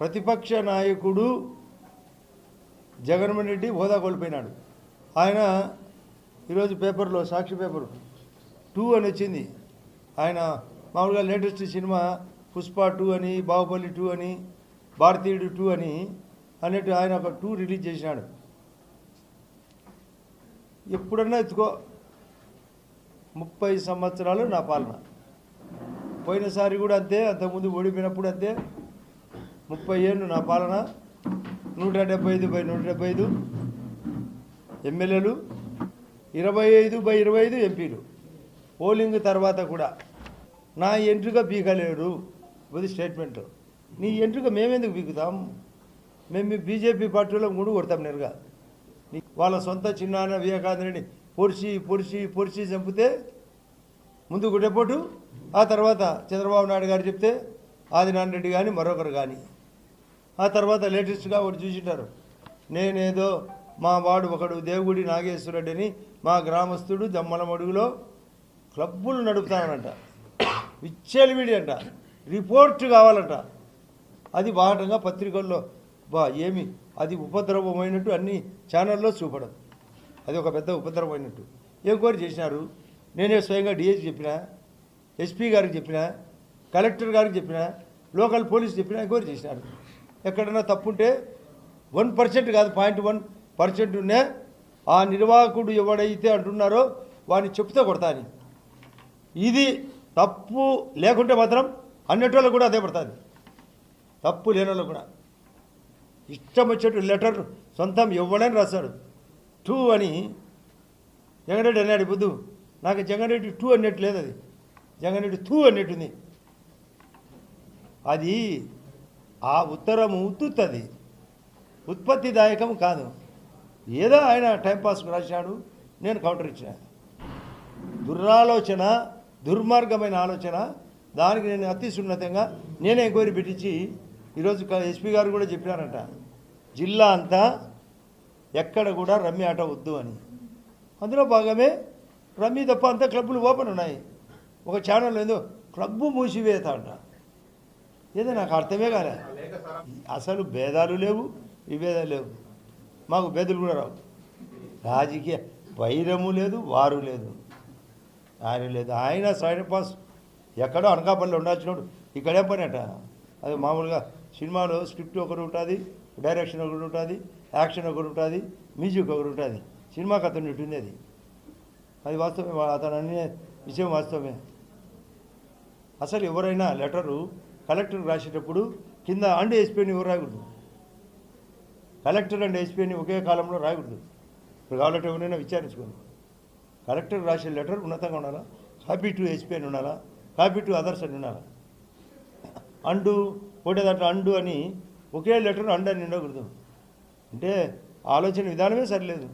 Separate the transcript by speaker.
Speaker 1: ప్రతిపక్ష నాయకుడు జగన్మోహన్ రెడ్డి హోదా కోల్పోయినాడు. ఆయన ఈరోజు పేపర్లో సాక్షి పేపర్ టూ అని వచ్చింది. ఆయన మామూలుగా లేటెస్ట్ సినిమా పుష్ప టూ అని బాహుబలి టూ అని భారతీయుడు టూ అని అన్నట్టు ఆయన ఒక టూ రిలీజ్ చేసినాడు. ఎప్పుడన్నా ఎత్తుకో. ముప్పై సంవత్సరాలు నా పాలన. పోయినసారి కూడా అంతే అంతకుముందు ఓడిపోయినప్పుడు అంతే. ముప్పై ఏళ్ళు నా పాలన. నూట డెబ్బై ఐదు బై నూట డెబ్బై ఐదు ఎమ్మెల్యేలు. ఇరవై ఐదు బై ఇరవై ఐదు ఎంపీలు. పోలింగ్ తర్వాత కూడా నా ఎంట్రుక పీకలేడు ఇది స్టేట్మెంట్ నీ ఎంట్రుక మేమెందుకు పీకుతాం మేము మీ బీజేపీ పార్టీలో మూడు కొడతాం నేరుగా. నీ- వాళ్ళ సొంత చిన్నాన్న వివేకాంధ్రుని పొడిచి పొడిచి పొడిచి చంపితే ముందుకు డెపోటు ఆ తర్వాత చంద్రబాబు నాయుడు గారు చెప్తే ఆదినారాయణ రెడ్డి కానీ మరొకరు కానీ ఆ తర్వాత లేటెస్ట్గా ఒకటి చూసింటారు. నేనేదో మా వాడు ఒకడు దేవుడి నాగేశ్వరరెడ్డి అని మా గ్రామస్తుడు జమ్మలమడుగులో క్లబ్బులు నడుపుతానంట. విచ్చేలివిడి అంట రిపోర్ట్ కావాలంట. అది బాగటంగా పత్రికల్లో బా ఏమి? అది ఉపద్రవమైనట్టు అన్ని ఛానల్లో చూపడం. అది ఒక పెద్ద ఉపద్రవమైనట్టు. ఎంక్వైరీ చేసినారు. నేనే స్వయంగా డిఎస్ చెప్పిన ఎస్పీ గారికి చెప్పిన కలెక్టర్ గారికి చెప్పిన లోకల్ పోలీస్ చెప్పిన ఎంక్వైరీ చేసినారు. ఎక్కడైనా తప్పుంటే వన్ పర్సెంట్ కాదు పాయింట్ వన్ పర్సెంట్ ఉన్నా ఆ నిర్వాహకుడు ఎవడైతే అంటున్నారో వాడిని చెప్తే కొడతాని ఇది తప్పు లేకుంటే మాత్రం అన్నిటోళ్ళకు కూడా అదే పడుతుంది. తప్పు లేని కూడా. ఇష్టం వచ్చేట్టు లెటర్ సొంతం ఇవ్వడని రాశాడు. టూ అని జగన్రెడ్డి అన్నాడు బుద్ధు నాకు జగన్రెడ్డి టూ అన్నట్టు లేదు అది. జగన్రెడ్డి టూ అన్నట్టుంది. అది ఆ ఉత్తరము ఉత్తుత్తది ఉత్పత్తిదాయకం కాదు. ఏదో ఆయన టైంపాస్కి రాశాడు నేను కౌంటర్ ఇచ్చిన. దురాలోచన దుర్మార్గమైన ఆలోచన దానికి నేను అతి సున్నతంగా నేనే ఎంక్వైరీ పెట్టించి ఈరోజు క- ఎస్పీ గారు కూడా చెప్పినారంట. జిల్లా అంతా ఎక్కడ కూడా రమ్మి ఆట వద్దు అని. అందులో భాగమే రమ్మీ తప్ప అంతా క్లబ్బులు ఓపెన్ ఉన్నాయి. ఒక ఛానల్ ఏదో క్లబ్బు మూసివేత అంట. ఏదో నాకు అర్థమే కాలే. అసలు భేదాలు లేవు విభేదాలు లేవు. మాకు భేదలు కూడా రావు. రాజకీయ వైరము లేదు వారు లేదు. ఆయన లేదు. ఆయన సైడ్ పాస్ ఎక్కడో అనకాపల్లిలో ఉండాల్సినోడు ఇక్కడే పని అట అది మామూలుగా సినిమాలో స్క్రిప్ట్ ఒకటి ఉంటుంది డైరెక్షన్ ఒకటి ఉంటుంది యాక్షన్ ఒకటి ఉంటుంది మ్యూజిక్ ఒకటి ఉంటుంది. సినిమా కథ ఉంటుంది అది అది వాస్తవమే. అతను అనే విషయం వాస్తవమే. అసలు ఎవరైనా లెటరు కలెక్టర్ రాసేటప్పుడు కింద అండ్ ఎస్పీని ఎవరు రాయకూడదు? కలెక్టర్ అండ్ ఎస్పీని ఒకే కాలంలో రాయకూడదు. ఇప్పుడు కావాలంటే ఎవరైనా విచారించుకోండి. కలెక్టర్ రాసే లెటర్ ఉన్నతంగా ఉండాలా? కాపీ టు ఎస్పీ అని ఉండాలా? కాపీ టు అదర్స్ అని ఉండాలా? అండు ఒకటే దాంట్లో అండు అని ఒకే లెటర్ అండు అని ఉండకూడదు. అంటే ఆలోచన విధానమే సరిలేదు.